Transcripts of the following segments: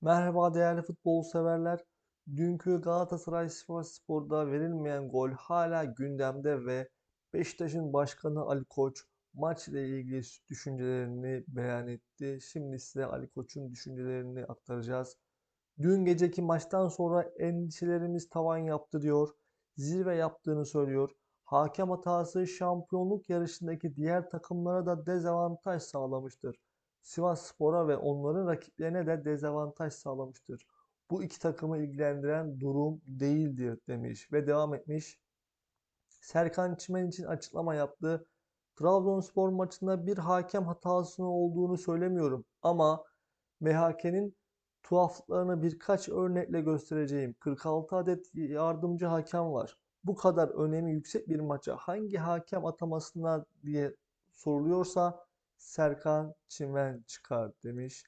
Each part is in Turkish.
Merhaba değerli futbol severler. Dünkü Galatasaray Spor'da verilmeyen gol hala gündemde ve Beşiktaş'ın başkanı Ali Koç maç ile ilgili düşüncelerini beyan etti. Şimdi size Ali Koç'un düşüncelerini aktaracağız. Dün geceki maçtan sonra endişelerimiz tavan yaptı diyor. Zirve yaptığını söylüyor. Hakem hatası şampiyonluk yarışındaki diğer takımlara da dezavantaj sağlamıştır. Sivasspor'a ve onların rakiplerine de dezavantaj sağlamıştır. Bu iki takımı ilgilendiren durum değildir demiş ve devam etmiş. Serkan Çimen için açıklama yaptı. Trabzonspor maçında bir hakem hatasının olduğunu söylemiyorum ama MHK'nin tuhaflıklarını birkaç örnekle göstereceğim. 46 adet yardımcı hakem var. Bu kadar önemi yüksek bir maça hangi hakem atamasına diye soruluyorsa Serkan Çimen çıkar demiş.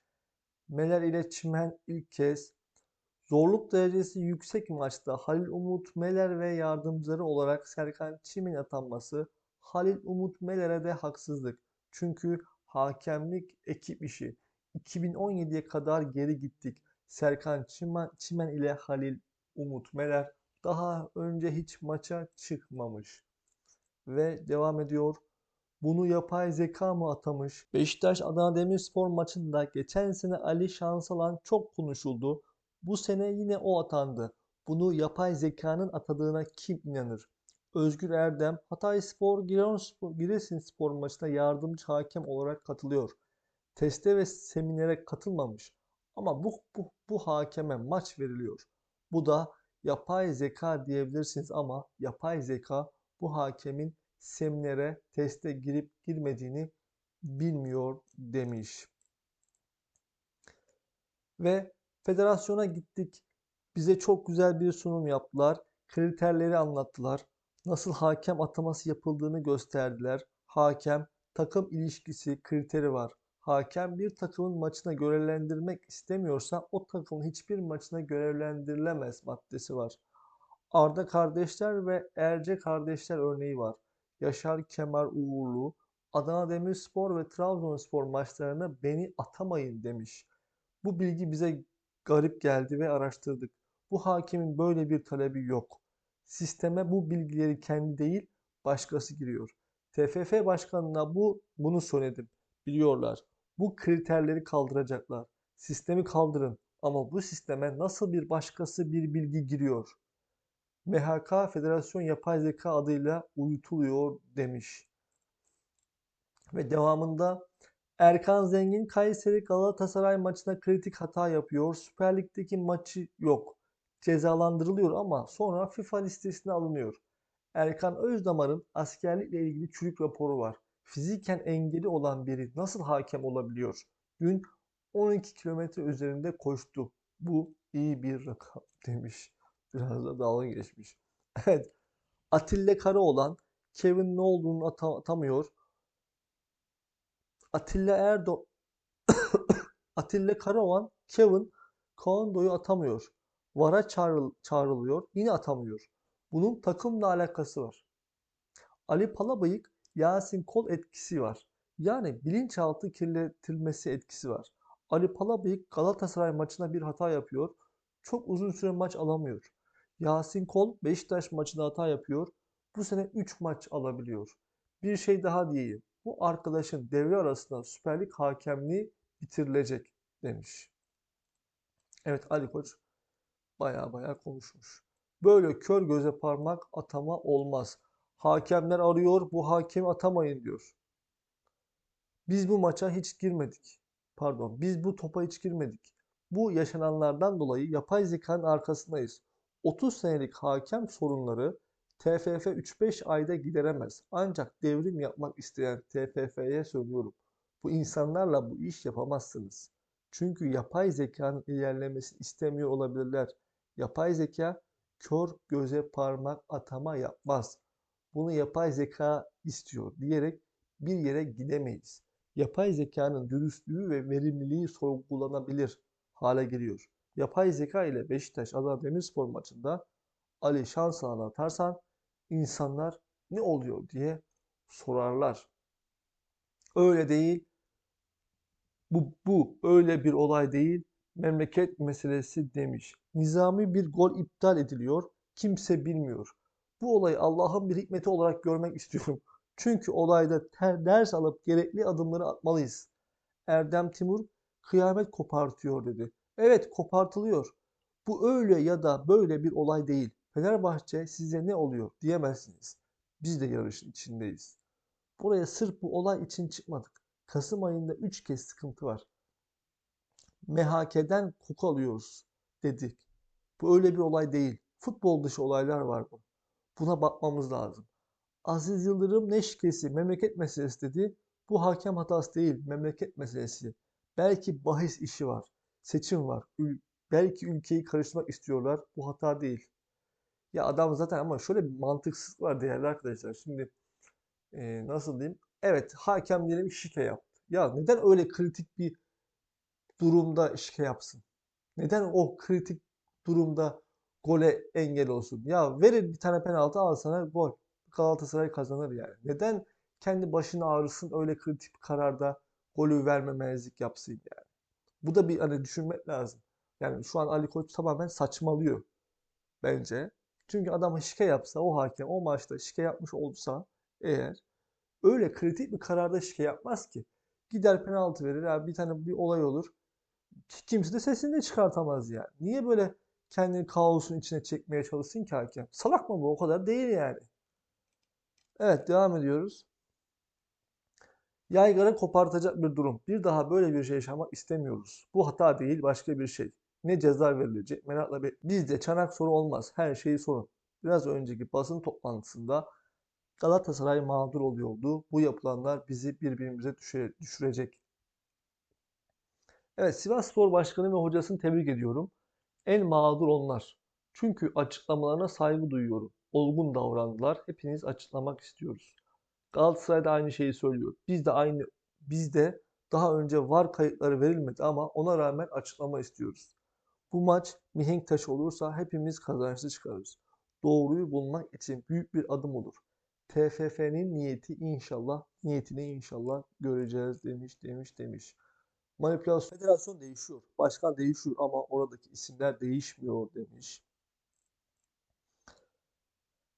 Meler ile Çimen ilk kez zorluk derecesi yüksek maçta Halil Umut Meler ve yardımcıları olarak Serkan Çimen atanması Halil Umut Meler'e de haksızlık. Çünkü hakemlik ekip işi. 2017'ye kadar geri gittik. Serkan Çimen, Çimen ile Halil Umut Meler daha önce hiç maça çıkmamış. Ve devam ediyor. Bunu yapay zeka mı atamış? Beşiktaş Adana Demirspor maçında geçen sene Ali Şansalan çok konuşuldu. Bu sene yine o atandı. Bunu yapay zekanın atadığına kim inanır? Özgür Erdem Hatayspor Giresunspor maçına yardımcı hakem olarak katılıyor. Teste ve seminere katılmamış. Ama bu, bu, bu hakeme maç veriliyor. Bu da yapay zeka diyebilirsiniz ama yapay zeka bu hakemin seminere, teste girip girmediğini bilmiyor demiş. Ve federasyona gittik. Bize çok güzel bir sunum yaptılar. Kriterleri anlattılar. Nasıl hakem ataması yapıldığını gösterdiler. Hakem takım ilişkisi kriteri var. Hakem bir takımın maçına görevlendirmek istemiyorsa o takımın hiçbir maçına görevlendirilemez maddesi var. Arda kardeşler ve Erce kardeşler örneği var. Yaşar Kemal Uğurlu, Adana Demirspor ve Trabzonspor maçlarına beni atamayın demiş. Bu bilgi bize garip geldi ve araştırdık. Bu hakemin böyle bir talebi yok. Sisteme bu bilgileri kendi değil başkası giriyor. TFF başkanına bu bunu söyledim. Biliyorlar. Bu kriterleri kaldıracaklar. Sistemi kaldırın. Ama bu sisteme nasıl bir başkası bir bilgi giriyor? MHK Federasyon Yapay Zeka adıyla uyutuluyor demiş. Ve devamında Erkan Zengin Kayseri Galatasaray maçına kritik hata yapıyor. Süper Lig'deki maçı yok. Cezalandırılıyor ama sonra FIFA listesine alınıyor. Erkan Özdamar'ın askerlikle ilgili çürük raporu var. Fiziken engeli olan biri nasıl hakem olabiliyor? Dün 12 kilometre üzerinde koştu. Bu iyi bir rakam demiş. Biraz da dalga geçmiş. Evet. Atilla Karaoğlan Kevin ne olduğunu ata atamıyor. Atilla Erdo Atilla Karaoğlan Kevin Kondo'yu atamıyor. Vara çağrıl çağrılıyor. Yine atamıyor. Bunun takımla alakası var. Ali Palabıyık Yasin Kol etkisi var. Yani bilinçaltı kirletilmesi etkisi var. Ali Palabıyık Galatasaray maçına bir hata yapıyor. Çok uzun süre maç alamıyor. Yasin Kol Beşiktaş maçında hata yapıyor. Bu sene 3 maç alabiliyor. Bir şey daha diyeyim. Bu arkadaşın devre arasında Süper Lig hakemliği bitirilecek demiş. Evet Ali Koç baya baya konuşmuş. Böyle kör göze parmak atama olmaz. Hakemler arıyor bu hakemi atamayın diyor. Biz bu maça hiç girmedik. Pardon biz bu topa hiç girmedik. Bu yaşananlardan dolayı yapay zekanın arkasındayız. 30 senelik hakem sorunları TFF 3-5 ayda gideremez. Ancak devrim yapmak isteyen TFF'ye söylüyorum. Bu insanlarla bu iş yapamazsınız. Çünkü yapay zekanın ilerlemesini istemiyor olabilirler. Yapay zeka kör göze parmak atama yapmaz. Bunu yapay zeka istiyor diyerek bir yere gidemeyiz. Yapay zekanın dürüstlüğü ve verimliliği sorgulanabilir hale geliyor yapay zeka ile Beşiktaş Adana Demirspor maçında Ali Şansalan'ı atarsan insanlar ne oluyor diye sorarlar. Öyle değil. Bu, bu öyle bir olay değil. memleket meselesi demiş. Nizami bir gol iptal ediliyor. Kimse bilmiyor. Bu olayı Allah'ın bir hikmeti olarak görmek istiyorum. Çünkü olayda ter ders alıp gerekli adımları atmalıyız. Erdem Timur kıyamet kopartıyor dedi. Evet kopartılıyor. Bu öyle ya da böyle bir olay değil. Fenerbahçe size ne oluyor diyemezsiniz. Biz de yarışın içindeyiz. Buraya sırf bu olay için çıkmadık. Kasım ayında 3 kez sıkıntı var. MHK'den koku alıyoruz dedik. Bu öyle bir olay değil. Futbol dışı olaylar var bu. Buna bakmamız lazım. Aziz Yıldırım ne şikesi memleket meselesi dedi. Bu hakem hatası değil memleket meselesi. Belki bahis işi var. Seçim var. Ül belki ülkeyi karıştırmak istiyorlar. Bu hata değil. Ya adam zaten ama şöyle bir mantıksız var değerli arkadaşlar. Şimdi e, nasıl diyeyim? Evet hakem diyelim şike yaptı. Ya neden öyle kritik bir durumda şike yapsın? Neden o kritik durumda gole engel olsun? Ya verir bir tane penaltı al sana gol. Galatasaray kazanır yani. Neden kendi başını ağrısın öyle kritik bir kararda golü vermemezlik yapsın yani. Bu da bir hani düşünmek lazım. Yani şu an Ali Koç tamamen saçmalıyor bence. Çünkü adam şike yapsa o hakem o maçta şike yapmış olsa eğer öyle kritik bir kararda şike yapmaz ki. Gider penaltı verir abi bir tane bir olay olur. Kimse de sesini de çıkartamaz yani. Niye böyle kendini kaosun içine çekmeye çalışsın ki hakem? Salak mı bu? O kadar değil yani. Evet devam ediyoruz. Yaygara kopartacak bir durum. Bir daha böyle bir şey yaşamak istemiyoruz. Bu hata değil başka bir şey. Ne ceza verilecek merakla be Bizde çanak soru olmaz. Her şeyi sorun. Biraz önceki basın toplantısında Galatasaray mağdur oluyordu. Bu yapılanlar bizi birbirimize düşürecek. Evet Sivas Spor Başkanı ve hocasını tebrik ediyorum. En mağdur onlar. Çünkü açıklamalarına saygı duyuyorum. Olgun davrandılar. Hepiniz açıklamak istiyoruz. Galatasaray da aynı şeyi söylüyor. Biz de aynı biz de daha önce var kayıtları verilmedi ama ona rağmen açıklama istiyoruz. Bu maç mihenk taşı olursa hepimiz kazançlı çıkarız. Doğruyu bulmak için büyük bir adım olur. TFF'nin niyeti inşallah, niyetini inşallah göreceğiz demiş, demiş, demiş. Manipülasyon federasyon değişiyor. Başkan değişiyor ama oradaki isimler değişmiyor demiş.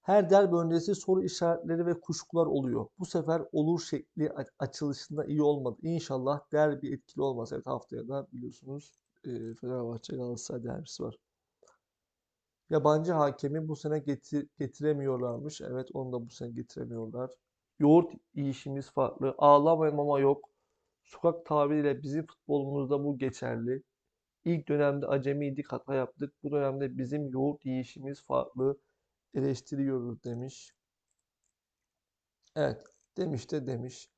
Her derbi öncesi soru işaretleri ve kuşkular oluyor. Bu sefer olur şekli açılışında iyi olmadı. İnşallah derbi etkili olmaz. Evet haftaya da biliyorsunuz e, Fenerbahçe Galatasaray derbisi var. Yabancı hakemi bu sene getir, getiremiyorlarmış. Evet onu da bu sene getiremiyorlar. Yoğurt yiyişimiz farklı. Ağlama mama yok. Sokak tabiriyle bizim futbolumuzda bu geçerli. İlk dönemde acemiydik hata yaptık. Bu dönemde bizim yoğurt yiyişimiz farklı eleştiriyoruz demiş. Evet demiş de demiş.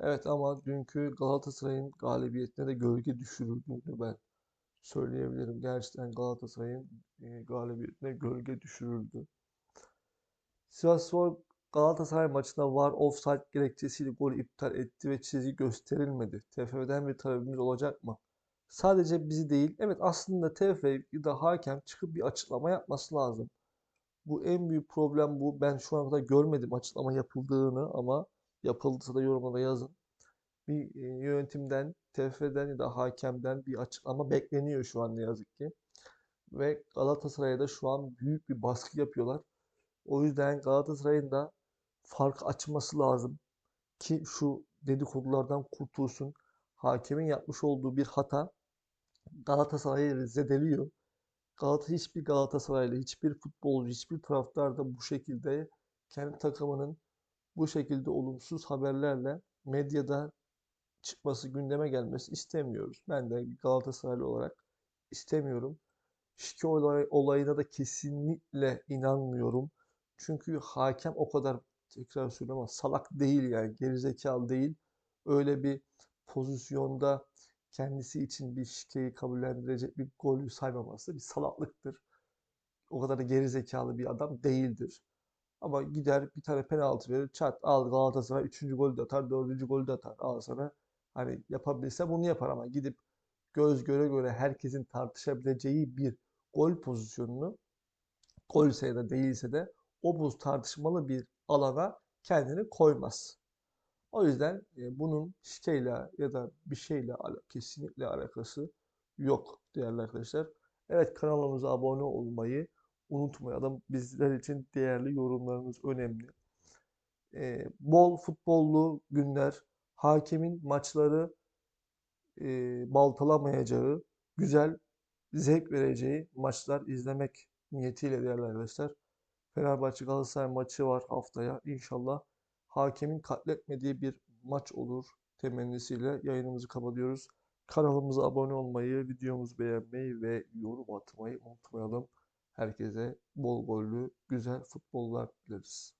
Evet ama dünkü Galatasaray'ın galibiyetine de gölge düşürüldüğünü ben söyleyebilirim. Gerçekten Galatasaray'ın e, galibiyetine gölge düşürüldü. Sivasspor Galatasaray maçında var offside gerekçesiyle gol iptal etti ve çizgi gösterilmedi. TFF'den bir talebimiz olacak mı? Sadece bizi değil, evet aslında TFF ya da hakem çıkıp bir açıklama yapması lazım. Bu en büyük problem bu. Ben şu ana kadar görmedim açıklama yapıldığını ama yapıldıysa da yorumlara yazın. Bir e, yönetimden, TFF'den ya da hakemden bir açıklama bekleniyor şu an ne yazık ki. Ve Galatasaray'a da şu an büyük bir baskı yapıyorlar. O yüzden Galatasaray'ın da fark açması lazım ki şu dedikodulardan kurtulsun. Hakemin yapmış olduğu bir hata Galatasaray'ı zedeliyor. Galata hiçbir Galatasaraylı, hiçbir futbolcu, hiçbir taraftar da bu şekilde kendi takımının bu şekilde olumsuz haberlerle medyada çıkması, gündeme gelmesi istemiyoruz. Ben de Galatasaraylı olarak istemiyorum. Şike olay, olayına da kesinlikle inanmıyorum. Çünkü hakem o kadar tekrar söylüyorum ama salak değil yani gerizekalı değil. Öyle bir pozisyonda kendisi için bir şikeyi kabullendirecek bir golü saymaması bir salaklıktır. O kadar da geri zekalı bir adam değildir. Ama gider bir tane penaltı verir. Çat al Galatasaray 3. golü de atar, 4. golü de atar. Al sana. Hani yapabilse bunu yapar ama gidip göz göre göre herkesin tartışabileceği bir gol pozisyonunu gol sayıda değilse de o buz tartışmalı bir alana kendini koymaz. O yüzden e, bunun şikeyle ya da bir şeyle kesinlikle alakası yok değerli arkadaşlar. Evet kanalımıza abone olmayı unutmayalım. Bizler için değerli yorumlarınız önemli. Ee, bol futbollu günler, hakemin maçları e, baltalamayacağı, güzel, zevk vereceği maçlar izlemek niyetiyle değerli arkadaşlar. Fenerbahçe Galatasaray maçı var haftaya. İnşallah hakemin katletmediği bir maç olur temennisiyle yayınımızı kapatıyoruz. Kanalımıza abone olmayı, videomuzu beğenmeyi ve yorum atmayı unutmayalım. Herkese bol gollü, güzel futbollar dileriz.